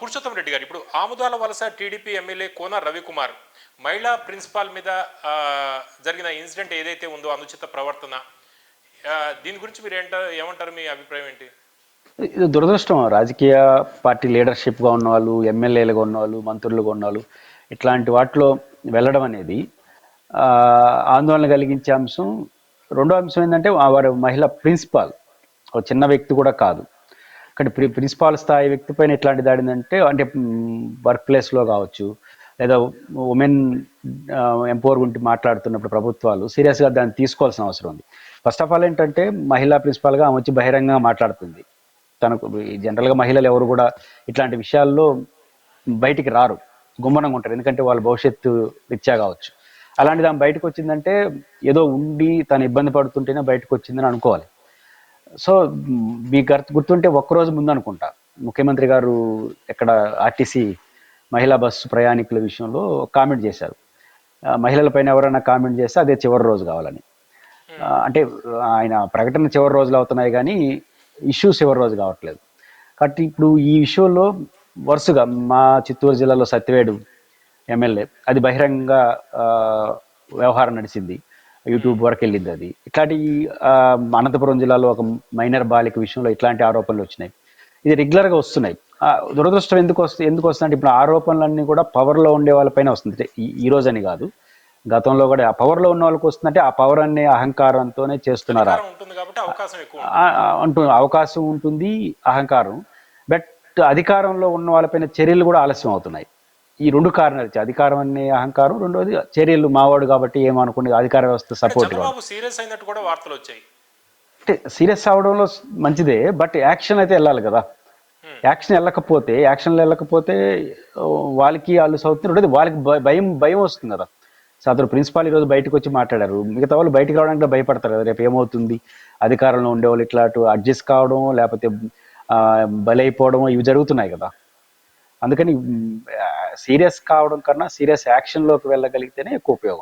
పురుషోత్తం రెడ్డి గారు ఇప్పుడు ఆముదాల వలస టీడీపీ ఎమ్మెల్యే కోన రవికుమార్ మహిళా ప్రిన్సిపాల్ మీద జరిగిన ఇన్సిడెంట్ ఏదైతే ఉందో అనుచిత ప్రవర్తన దీని గురించి మీరు ఏంట ఏమంటారు మీ అభిప్రాయం ఏంటి? ఇది దురదృష్టం. రాజకీయ పార్టీ లీడర్షిప్గా ఉన్నవాళ్ళు ఎమ్మెల్యేలుగా ఉన్నవాళ్ళు మంత్రులుగా ఉన్నవాళ్ళు ఇట్లాంటి వాటిలో వెళ్ళడం అనేది ఆందోళన కలిగించే అంశం. రెండో అంశం ఏంటంటే వారి మహిళ ప్రిన్సిపాల్ ఒక చిన్న వ్యక్తి కూడా కాదు. కానీ ప్రి ప్రిన్సిపాల్ స్థాయి వ్యక్తి పైన ఎట్లాంటి దాడిందంటే అంటే వర్క్ ప్లేస్లో కావచ్చు లేదా ఉమెన్ ఎంపవర్ గురించి మాట్లాడుతున్నప్పుడు ప్రభుత్వాలు సీరియస్గా దాన్ని తీసుకోవాల్సిన అవసరం ఉంది. ఫస్ట్ ఆఫ్ ఆల్ ఏంటంటే మహిళా ప్రిన్సిపాల్గా ఆమె వచ్చి బహిరంగంగా మాట్లాడుతుంది. తనకు జనరల్గా మహిళలు ఎవరు కూడా ఇట్లాంటి విషయాల్లో బయటికి రారు. గుమ్మనంగా ఉంటారు. ఎందుకంటే వాళ్ళ భవిష్యత్తు రీత్యా కావచ్చు. అలాంటిది ఆమె బయటకు వచ్చిందంటే ఏదో ఉండి తను ఇబ్బంది పడుతుంటేనే బయటకు వచ్చిందని అనుకోవాలి. సో మ్, గుర్తు గుర్తుంటే ఒక్కరోజు ముందు అనుకుంటా ముఖ్యమంత్రి గారు ఎక్కడ ఆర్టీసీ మహిళా బస్సు ప్రయాణికుల విషయంలో కామెంట్ చేశారు. మహిళలపైన ఎవరైనా కామెంట్ చేస్తే అదే చివరి రోజు కావాలని. ఆ, అంటే ఆయన ప్రకటన చివరి రోజులు అవుతున్నాయి కానీ ఇష్యూస్ చివరి రోజు కావట్లేదు. కాబట్టి ఇప్పుడు ఈ విషయంలో వరుసగా మా చిత్తూరు జిల్లాలో సత్యవేడు ఎమ్మెల్యే అది బహిరంగ వ్యవహారం నడిచింది. యూట్యూబ్ వరకు వెళ్ళింది అది. ఇట్లాంటి అనంతపురం జిల్లాలో ఒక మైనర్ బాలిక విషయంలో ఇట్లాంటి ఆరోపణలు వచ్చినాయి. ఇది రెగ్యులర్గా వస్తున్నాయి. ఆ, దురదృష్టం ఎందుకు వస్తుంది ఎందుకు వస్తుందంటే ఇప్పుడు ఆరోపణలన్నీ కూడా పవర్లో ఉండే వాళ్ళపైన వస్తుంది. ఈ- ఈ రోజు అని కాదు. గతంలో కూడా ఆ పవర్లో ఉన్న వాళ్ళకి వస్తుందంటే ఆ పవర్ అనే అహంకారంతోనే చేస్తున్నారు? అంటూ అవకాశం ఉంటుంది. అహంకారం. బట్ అధికారంలో ఉన్న వాళ్ళపైన చర్యలు కూడా ఆలస్యం అవుతున్నాయి. ఈ రెండు కారణాలు. అధికారం అనే అహంకారం రెండోది చర్యలు మావాడు కాబట్టి ఏమనుకునే అధికార వ్యవస్థ సపోర్ట్ సీరియస్ అయినట్టు కూడా వార్తలు వచ్చాయి. అంటే సీరియస్ అవడంలో మంచిదే బట్ యాక్షన్ అయితే వెళ్ళాలి కదా. యాక్షన్ వెళ్ళకపోతే యాక్షన్లో వెళ్ళకపోతే వాళ్ళకి వాళ్ళు సౌత్ ఉండేది వాళ్ళకి భయం భయం వస్తుంది కదా. సో అతను ప్రిన్సిపాల్ ఈరోజు బయటకు వచ్చి మాట్లాడారు. మిగతా వాళ్ళు బయటకు రావడానికి భయపడతారు కదా రేపు ఏమవుతుంది? అధికారంలో ఉండేవాళ్ళు ఇట్లా అటు అడ్జస్ట్ కావడం లేకపోతే బలైపోవడం ఇవి జరుగుతున్నాయి కదా. అందుకని సీరియస్ కావడం కన్నా సీరియస్ యాక్షన్లోకి వెళ్ళగలిగితేనే ఎక్కువ ఉపయోగం.